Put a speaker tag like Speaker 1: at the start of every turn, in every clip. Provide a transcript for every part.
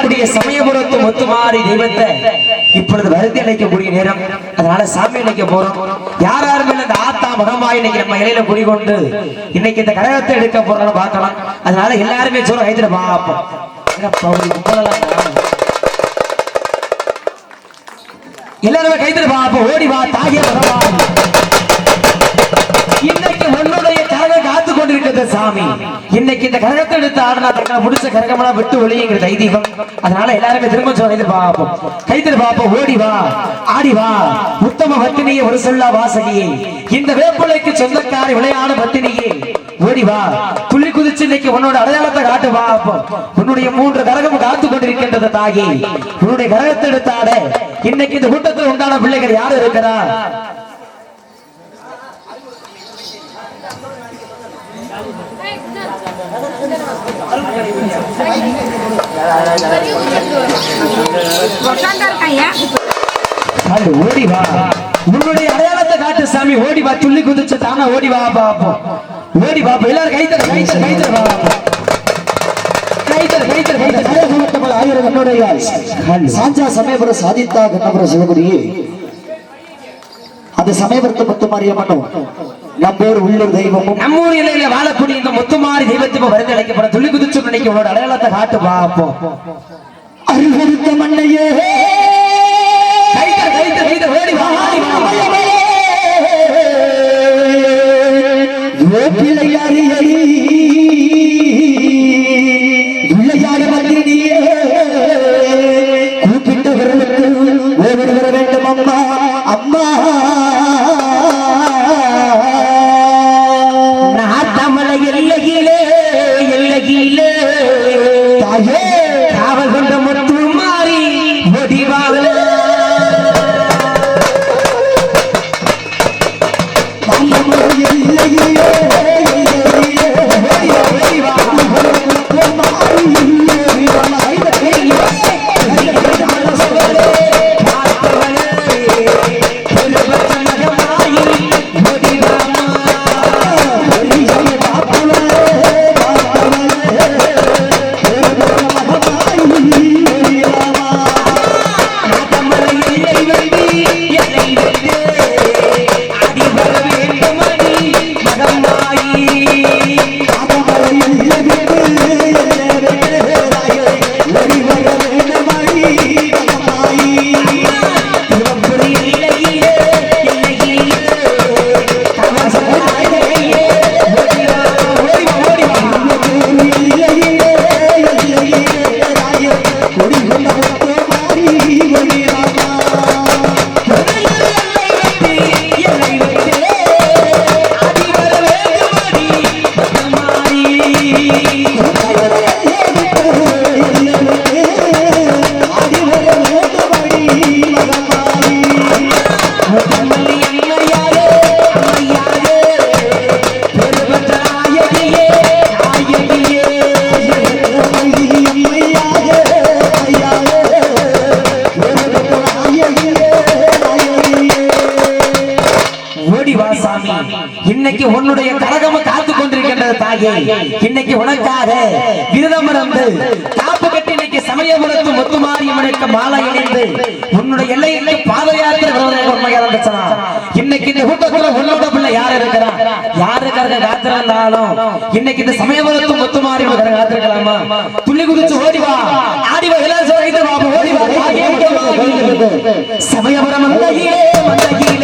Speaker 1: இருக்கக்கூடிய சமயபுரத்து முத்துமாரி தெய்வத்தை இப்பொழுது வருத்தி அழைக்கக்கூடிய நேரம். அதனால சாமி அழைக்க போறோம். யார் யாருமே அந்த ஆத்தா மகமாய் இன்னைக்கு நம்ம இலையில குடிகொண்டு இன்னைக்கு இந்த கழகத்தை எடுக்க போறோம்னு பார்க்கலாம். அதனால எல்லாருமே சொல்ல கைத்துல பாப்போம் எல்லாருமே கைத்துல பாப்போம் ஓடி வா தாகிய மகமாய் இன்னைக்கு எடுத்த சாமி. இன்னைக்கு இந்த கரகத்தை எடுத்து ஆடினா முடிச்ச கரகமெல்லாம் விட்டு ஒளியுங்கிற தைதீகம் அதனால எல்லாருமே திரும்ப சொல்ல கைது பார்ப்போம் கைத்தில் பார்ப்போம் ஓடி வா ஆடி வா. உத்தம பத்தினியே ஒரு சொல்லா வாசகியே. இந்த வேப்பிலைக்கு சொந்தக்காரி விளையாட பத்தினியே ஓடி வா. துள்ளி குதிச்சு இன்னைக்கு உன்னோட அடையாளத்தை காட்டு வா உன்னுடைய மூன்று கரகம் காத்து கொண்டிருக்கின்றது தாகி உன்னுடைய கரகத்தை எடுத்தாட இன்னைக்கு இந்த கூட்டத்தில் உண்டான பிள்ளைகள் யாரு இருக்கிறா? அது ஓடி வா. உன்னுடைய அடையாளத்தை காட்டு சாமி. ஓடி வா. துள்ளி குதிச்சு தானா ஓடி வா பாப்போம் ஓடி வா எல்லாரும் கைத்தற கைத்தற கைத்தற வா
Speaker 2: ஆயிரம் கண்ணுடைய சாஞ்சா சமயபுரம் சாதித்தா கண்ணபுரம் சிவகுரியே அந்த சமயபுரத்து முத்துமாரியம்மனும் நம்போர் உள்ளூர் தெய்வமும்.
Speaker 1: நம்ம ஊர் இலையில வாழக்கூடிய இந்த முத்துமாரி தெய்வத்துக்கு வருது அழைக்கப்பட துள்ளி குதிச்சு உன்னோட அடையாளத்தை காட்டு பாப்போம்
Speaker 2: அருகருத்த மண்ணையே.
Speaker 1: ஓடி சாமி இன்னைக்கு உன்னுடைய கழகம காத்து கொண்டிருக்கின்றது தாயே. இன்னைக்கு உனக்காக விரதம் இருந்து காப்பு கட்டி இன்னைக்கு சமயபுரத்து முத்துமாரியம்மனுக்கு மாலை இணைந்து உன்னுடைய எல்லைக்கு பாத யாத்திரை வருவதற்கு இன்னைக்கு இந்த கூட்டத்துல உன்னோட பிள்ளை யார் இருக்கிறா? யார் யாருக்காக காத்திருந்தாலும் இன்னைக்கு இந்த சமயபுரத்து முத்துமாரி முத்துமாரியம்மன் காத்திருக்கலாமா துள்ளி குதிச்சு ஓடி வா. ஆடி வா எல்லாரும் சொல்லிட்டு வா ஓடி வா. சமயபுரம் மந்தையிலே மந்தையிலே.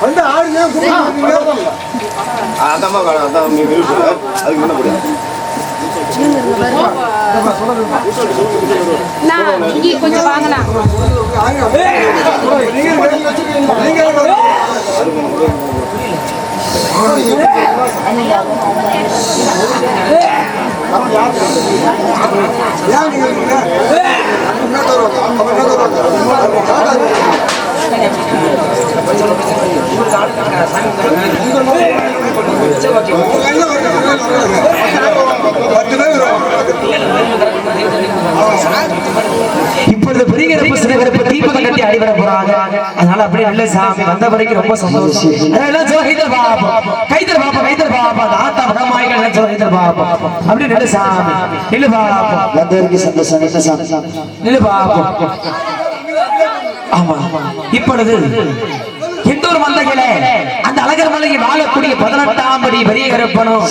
Speaker 3: வந்து ஆடுங்க
Speaker 4: அதாம்மா அதான் நீ விருப்பம் அதுக்கு என்ன முடியும்
Speaker 5: கொஞ்சம் வாங்கினா
Speaker 1: இப்பொழுது அதனால அப்படியே நல்ல சாமி வந்த வரைக்கும் ரொம்ப சந்தோஷம். அதனால சொல்ல கைதர் பாப்பா கைதர் பாப்பா கைதர் ஆத்தா மகமாய்கள் சொல்ல கைதர் பாப்பா அப்படியே நல்ல சாமி. நில்லு
Speaker 2: வந்தவருக்கு சந்தோஷம் என்ன சாமி.
Speaker 1: நில்லு பாப்பா ஆமா. இப்பொழுது எந்த ஒரு மந்தைகளே அந்த அழகர் மலையில் வாழக்கூடிய பதினெட்டாம் படி பெரிய கருப்பனும்